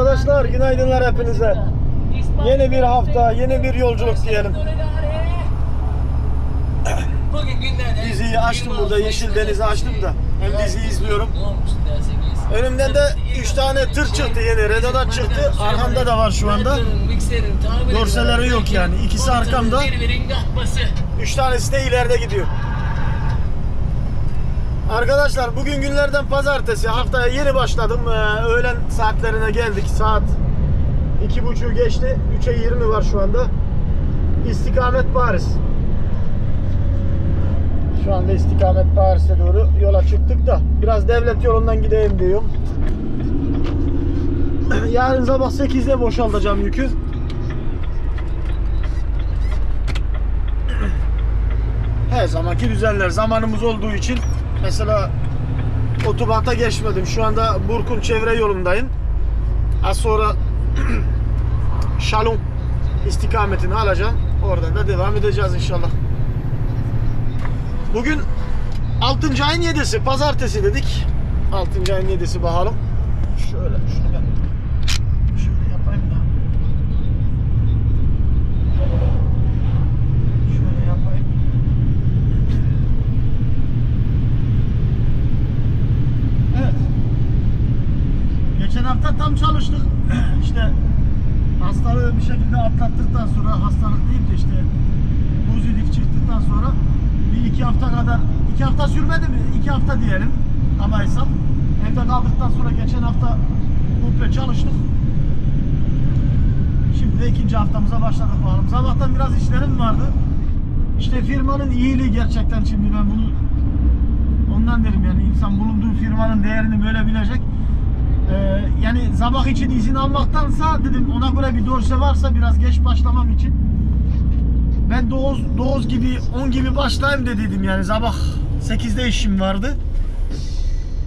Arkadaşlar günaydınlar hepinize. Yeni bir hafta, yeni bir yolculuk diyelim. Diziyi açtım burada, Yeşil Deniz'i açtım da. Hem diziyi izliyorum. Önümden de 3 tane tır çıktı yeni. Renault çıktı. Arkamda da var şu anda. Dorseleri yok yani. İkisi arkamda. 3 tanesi de ileride gidiyor. Arkadaşlar bugün günlerden pazartesi. Haftaya yeni başladım. Ee, öğlen saatlerine geldik. Saat 2.30 geçti. 3'e 20 var şu anda. İstikamet Paris. Şu anda istikamet Paris'e doğru yola çıktık da biraz devlet yolundan gideyim diyorum. Yarın sabah 8'de boşaltacağım yükü. Her zamanki düzenler zamanımız olduğu için mesela otobanta geçmedim. Şu anda Burkun çevre yolundayım. Az sonra Şalon istikametini alacağım. Oradan da devam edeceğiz inşallah. Bugün 6. ayın 7'si pazartesi dedik. 6. ayın 7'si bakalım. Şöyle şunu ben şöyle yapayım da. Şöyle yapayım. Evet. Geçen hafta tam çalıştık. işte hastalığı bir şekilde atlattıktan sonra hastalık değil de işte pozitif çıktıktan sonra bir iki hafta kadar iki hafta sürmedi mi? İki hafta diyelim ama hesap. Evde kaldıktan sonra geçen hafta komple çalıştık. Şimdi de ikinci haftamıza başladık bakalım. Sabahtan biraz işlerim vardı. İşte firmanın iyiliği gerçekten şimdi ben bunu ondan derim yani insan bulunduğu firmanın değerini böyle bilecek. Ee, yani sabah için izin almaktansa dedim ona göre bir dorse varsa biraz geç başlamam için ben 9, 9 gibi 10 gibi başlayayım dediydim yani sabah 8'de işim vardı.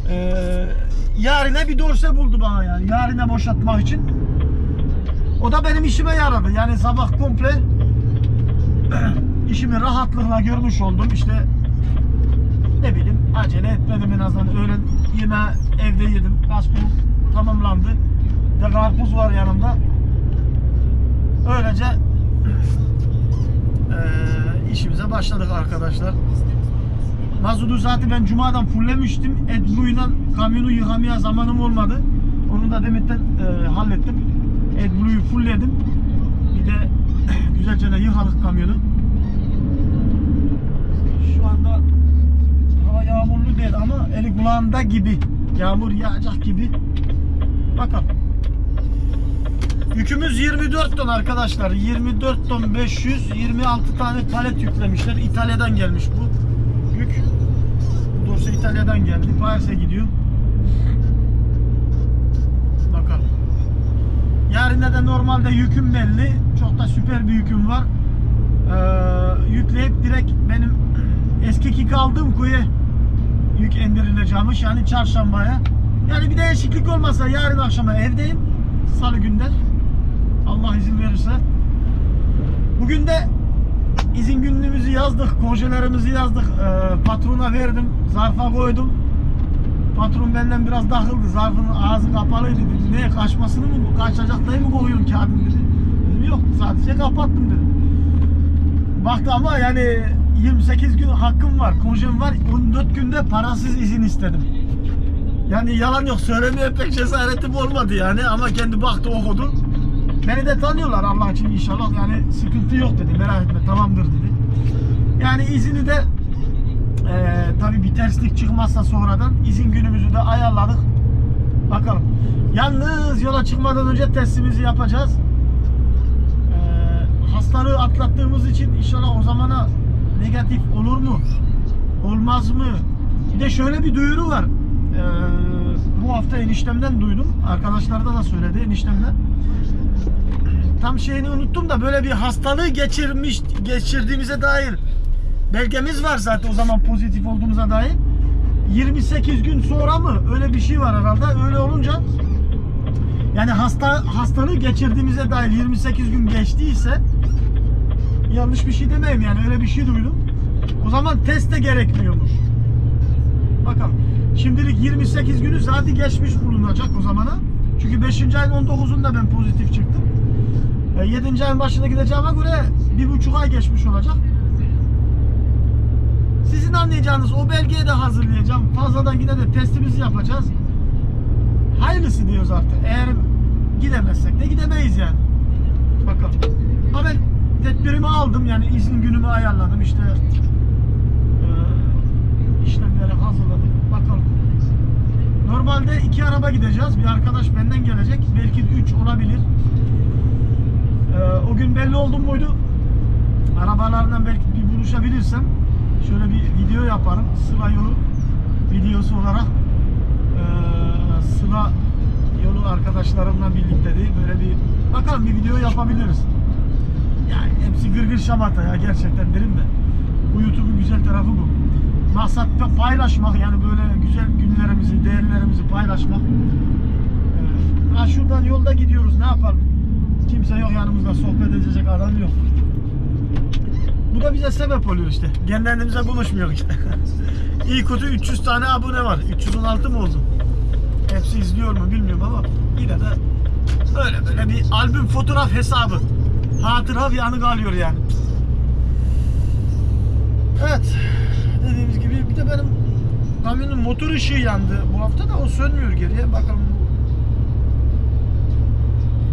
Ee, yarine bir dorse buldu bana yani yarine boşaltmak için. O da benim işime yaradı. Yani sabah komple işimi rahatlıkla görmüş oldum. İşte ne bileyim acele etmedim en azından öğlen yemeği evde yedim. Kaskım tamamlandı. Bir karpuz var yanımda. Öylece eee, işimize başladık arkadaşlar. Mazotu zaten ben cumadan fullemiştim. AdBlue'yla kamyonu yıkamaya zamanım olmadı. Onu da demetten eee, hallettim. AdBlue'yu fullledim. Bir de güzelce de yıkadık kamyonu. Şu anda hava yağmurlu değil ama eli kulağında gibi. Yağmur yağacak gibi. Bakalım. Yükümüz 24 ton arkadaşlar. 24 ton 526 tane palet yüklemişler. İtalya'dan gelmiş bu yük. Dorsa İtalya'dan geldi. Paris'e gidiyor. Bakalım. Yarın de normalde yüküm belli. Çok da süper bir yüküm var. Ee, yükleyip direkt benim eski kaldığım kuyu yük indirileceğimiş. Yani çarşambaya. Yani bir değişiklik olmasa yarın akşama evdeyim. Salı günden. Allah izin verirse. Bugün de izin günlüğümüzü yazdık. Konjelerimizi yazdık. Ee, patrona verdim. Zarfa koydum. Patron benden biraz takıldı. Zarfın ağzı kapalıydı dedi. Ne kaçmasını mı kaçacak diye mi koyuyorsun kağıdını dedi. Dedim yok sadece kapattım dedim. Baktı ama yani 28 gün hakkım var, konjem var. 14 günde parasız izin istedim. Yani yalan yok söylemeye pek cesaretim olmadı yani ama kendi baktı okudu. Beni de tanıyorlar Allah için inşallah yani sıkıntı yok dedi merak etme tamamdır dedi. Yani izini de eee tabi bir terslik çıkmazsa sonradan izin günümüzü de ayarladık. Bakalım. Yalnız yola çıkmadan önce testimizi yapacağız. Eee hastalığı atlattığımız için inşallah o zamana negatif olur mu? Olmaz mı? Bir de şöyle bir duyuru var. Eee, bu hafta eniştemden duydum. Arkadaşlarda da söyledi eniştemden. Tam şeyini unuttum da böyle bir hastalığı geçirmiş geçirdiğimize dair belgemiz var zaten o zaman pozitif olduğumuza dair. 28 gün sonra mı? Öyle bir şey var herhalde. Öyle olunca yani hasta hastalığı geçirdiğimize dair 28 gün geçtiyse yanlış bir şey demeyeyim yani öyle bir şey duydum. O zaman test de gerekmiyormuş. Bakalım. Şimdilik 28 günü zaten geçmiş bulunacak o zamana. Çünkü 5. ayın 19'unda ben pozitif çıktım. E, 7. ayın başına gideceğime göre bir buçuk ay geçmiş olacak. Sizin anlayacağınız o belgeyi de hazırlayacağım. Fazladan yine de testimizi yapacağız. Hayırlısı diyoruz artık. Eğer gidemezsek de gidemeyiz yani. Bakalım. Ama ben tedbirimi aldım yani izin günümü ayarladım işte e. Bakalım. Normalde iki araba gideceğiz. Bir arkadaş benden gelecek. Belki üç olabilir. E, o gün belli oldu muydu? Arabalardan belki bir buluşabilirsem şöyle bir video yaparım. Sıla yolu videosu olarak e, Sıla yolu arkadaşlarımla birlikte değil böyle bir bakalım bir video yapabiliriz. Yani hepsi gırgır şamata ya gerçekten derim de. Bu YouTube'un güzel tarafı bu. Maksat pa- paylaşmak yani böyle güzel günlerimizi, değerlerimizi paylaşmak. Ee, ha şuradan yolda gidiyoruz ne yapalım? Kimse yok yanımızda sohbet edecek adam yok. Bu da bize sebep oluyor işte. Kendimize konuşmuyoruz işte. İyi kötü 300 tane abone var. 316 mı oldu? Hepsi izliyor mu bilmiyorum ama yine de öyle böyle bir albüm fotoğraf hesabı. Hatıra bir anı kalıyor yani. Evet. Gibi bir de benim kamyonun motor ışığı yandı. Bu hafta da o sönmüyor geriye. Bakalım.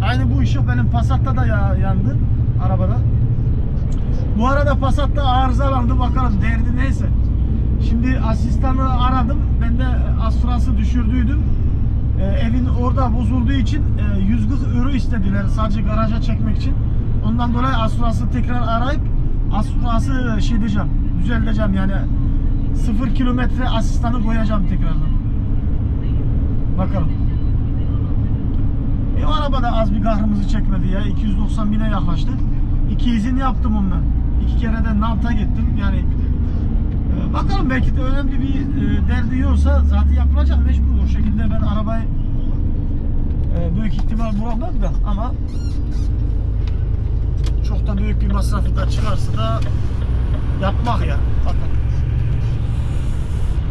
Aynı bu ışık benim Passat'ta da ya- yandı. Arabada. Bu arada Passat'ta arızalandı. Bakalım derdi neyse. Şimdi asistanı aradım. Ben de asfransı düşürdüydüm. Ee, evin orada bozulduğu için e, 140 euro istediler sadece garaja çekmek için. Ondan dolayı asfransı tekrar arayıp asfransı şey diyeceğim, düzelteceğim yani 0 kilometre asistanı koyacağım tekrardan. Bakalım. E, o araba da az bir kahrımızı çekmedi ya. 290 bine yaklaştı. İki izin yaptım ondan. İki kere de Nant'a gittim. Yani ee, Bakalım belki de önemli bir e, derdi yoksa zaten yapılacak mecbur. O şekilde ben arabayı e, büyük ihtimal bulamam da ama çok da büyük bir masrafı da çıkarsa da yapmak ya. Bakalım.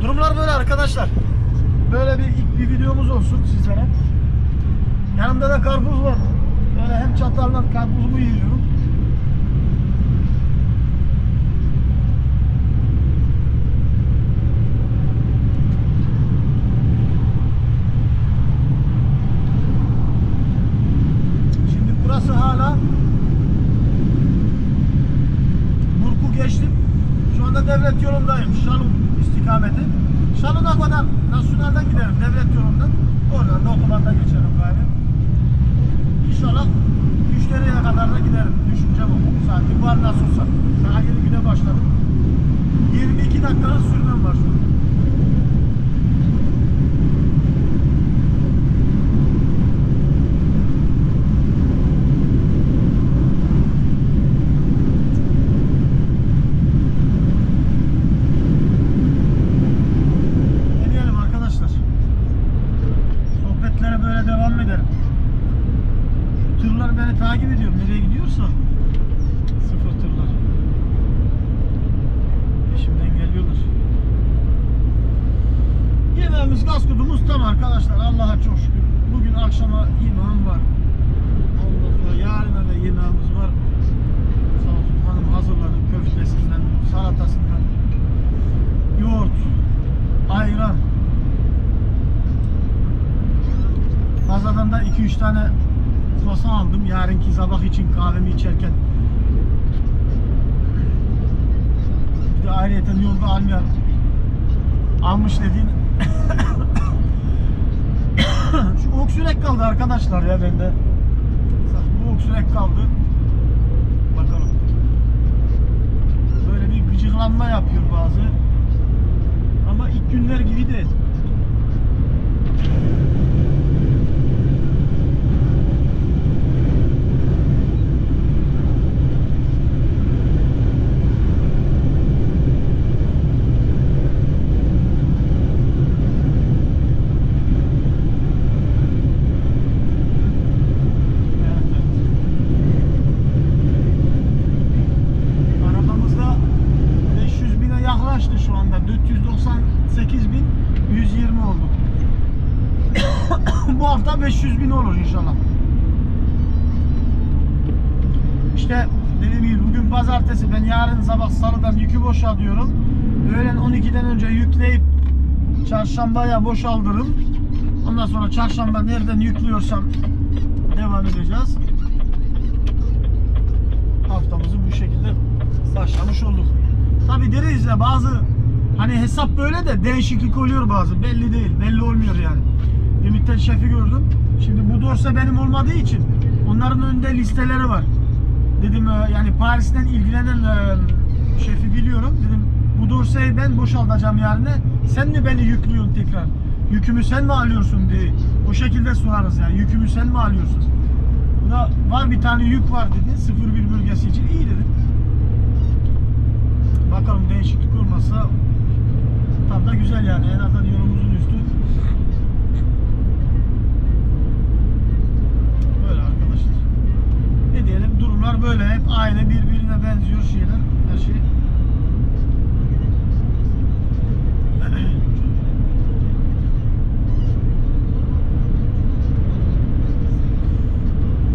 Durumlar böyle arkadaşlar. Böyle bir ilk bir videomuz olsun sizlere. Yanımda da karpuz var. Böyle hem çatalla karpuzumu yiyorum. Şimdi burası hala Burku geçtim. Şu anda devlet yolundayım. Şalun istikameti. Şalun'a kadar Nasyonel'den giderim devlet yolundan. Oradan da otobanda geçerim galiba. İnşallah müşteriye kadar da giderim. Düşüncem o. Saati var nasıl olsa. Daha yeni güne başladım. 22 dakikalık sürmem var şu an. Böyle devam edelim. Şu beni takip ediyor. Nereye gidiyorsa. Sıfır tırlar. Peşimden geliyorlar. Yemeğimiz gaz kudumuz tam arkadaşlar. Allah'a çok şükür. Bugün akşama imam var. Sonra yarına da yemeğimiz var. Sağ olsun hanım hazırladı köftesinden, salatasından. Yoğurt, ayran. Fazladan da 2-3 tane kruvasan aldım yarınki sabah için kahvemi içerken. De ayrıyeten yolda almayan almış dediğin şu öksürek kaldı arkadaşlar ya bende. Bu öksürek kaldı. Bakalım. Böyle bir gıcıklanma yapıyor bazı. Ama ilk günler gibi değil. Evet, evet. Arabamızda 500 bine yaklaştı şu anda. 498 bin 120 bu hafta 500 bin olur inşallah. İşte dediğim gibi bugün pazartesi ben yarın sabah salıdan yükü boşaltıyorum. Öğlen 12'den önce yükleyip çarşambaya boşaldırım. Ondan sonra çarşamba nereden yüklüyorsam devam edeceğiz. Haftamızı bu şekilde başlamış olduk. Tabi deriz ya bazı hani hesap böyle de değişiklik oluyor bazı. Belli değil. Belli olmuyor yani. Müddet şefi gördüm. Şimdi bu dorsa benim olmadığı için onların önünde listeleri var. Dedim e, yani Paris'ten ilgilenen e, şefi biliyorum. Dedim bu dorsayı ben boşaltacağım yarına. Sen mi beni yüklüyorsun tekrar? Yükümü sen mi alıyorsun diye. O şekilde sorarız yani. Yükümü sen mi alıyorsun? Buna var bir tane yük var dedi. 01 bölgesi için iyi dedim. Bakalım değişiklik olmazsa tam da güzel yani. En azından durumlar böyle hep aynı birbirine benziyor şeyler. Her şey.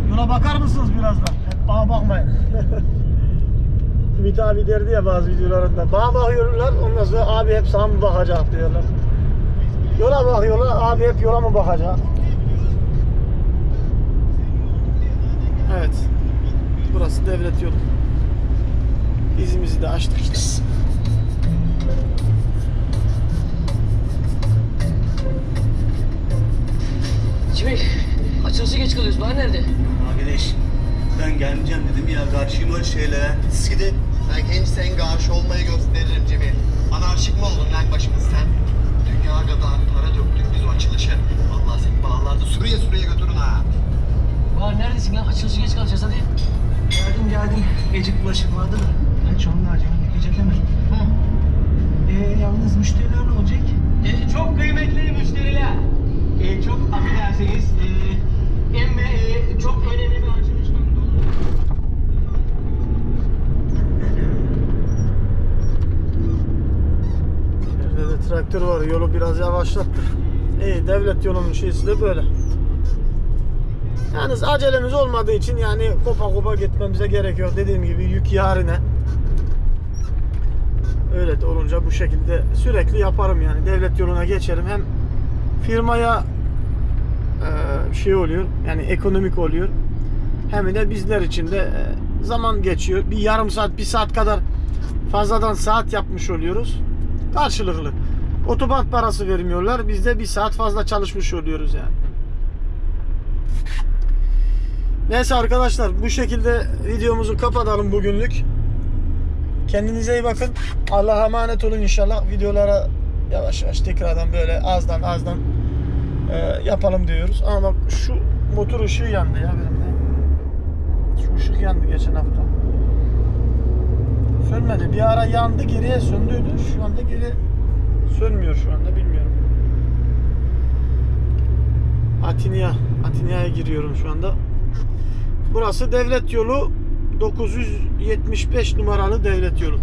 Yola bakar mısınız birazdan? Hep bakmayın. Ümit abi derdi ya bazı videolarında. Bana bakıyorlar ondan sonra abi hep sana mı bakacak diyorlar. Yola bakıyorlar abi hep yola mı bakacak? Evet. Burası devlet yolu. İzimizi de açtık işte. Cemil, açılışı geç kalıyoruz. Bahar nerede? Arkadaş ben gelmeyeceğim dedim ya karşıyım öyle şeylere. Siz gidin. Ben genç sen karşı olmayı gösteririm Cemil. Anarşik mi oldun lan başımız sen? Dünya kadar para döktük biz o açılışa. Vallahi seni bağlarda sürüye sürüye götürün ha. Bahar neredesin lan? Açılışı geç kalacağız hadi. Geldim geldim. Gecik bulaşık vardı da. Kaç onlar canım yıkayacak hemen. Hı. Ee, yalnız müşteriler ne olacak? Ee, çok kıymetli müşteriler. Ee, çok affedersiniz. Ee, emme e, çok önemli bir açılış var. Traktör var. Yolu biraz yavaşlattı. İyi devlet yolunun şeysi de böyle. Yalnız acelemiz olmadığı için yani kopa kopa gitmemize gerekiyor. Dediğim gibi yük yarine. Öyle de olunca bu şekilde sürekli yaparım yani. Devlet yoluna geçerim. Hem firmaya e, şey oluyor. Yani ekonomik oluyor. Hem de bizler için de e, zaman geçiyor. Bir yarım saat, bir saat kadar fazladan saat yapmış oluyoruz. Karşılıklı. Otoban parası vermiyorlar. Biz de bir saat fazla çalışmış oluyoruz yani. Neyse arkadaşlar bu şekilde videomuzu kapatalım bugünlük. Kendinize iyi bakın. Allah'a emanet olun inşallah. Videolara yavaş yavaş tekrardan böyle azdan azdan e, yapalım diyoruz. Ama bak şu motor ışığı yandı ya benim de. Şu ışık yandı geçen hafta. Sönmedi. Bir ara yandı geriye söndüydü. Şu anda geri sönmüyor şu anda bilmiyorum. Atinya. Atinya'ya giriyorum şu anda. Burası devlet yolu 975 numaralı devlet yolu.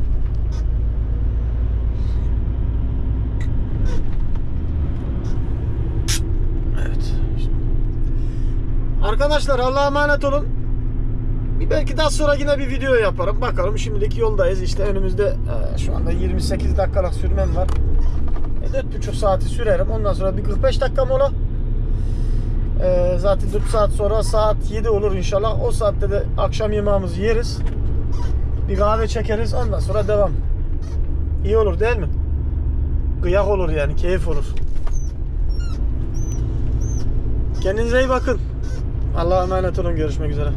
Evet. Arkadaşlar Allah'a emanet olun. Belki daha sonra yine bir video yaparım. Bakalım şimdilik yoldayız. İşte önümüzde e, şu anda 28 dakikalık sürmem var. E, 4,5 saati sürerim. Ondan sonra bir 45 dakika mola. E, zaten 4 saat sonra saat 7 olur inşallah. O saatte de akşam yemeğimizi yeriz. Bir kahve çekeriz. Ondan sonra devam. İyi olur değil mi? Kıyak olur yani. Keyif olur. Kendinize iyi bakın. Allah'a emanet olun. Görüşmek üzere.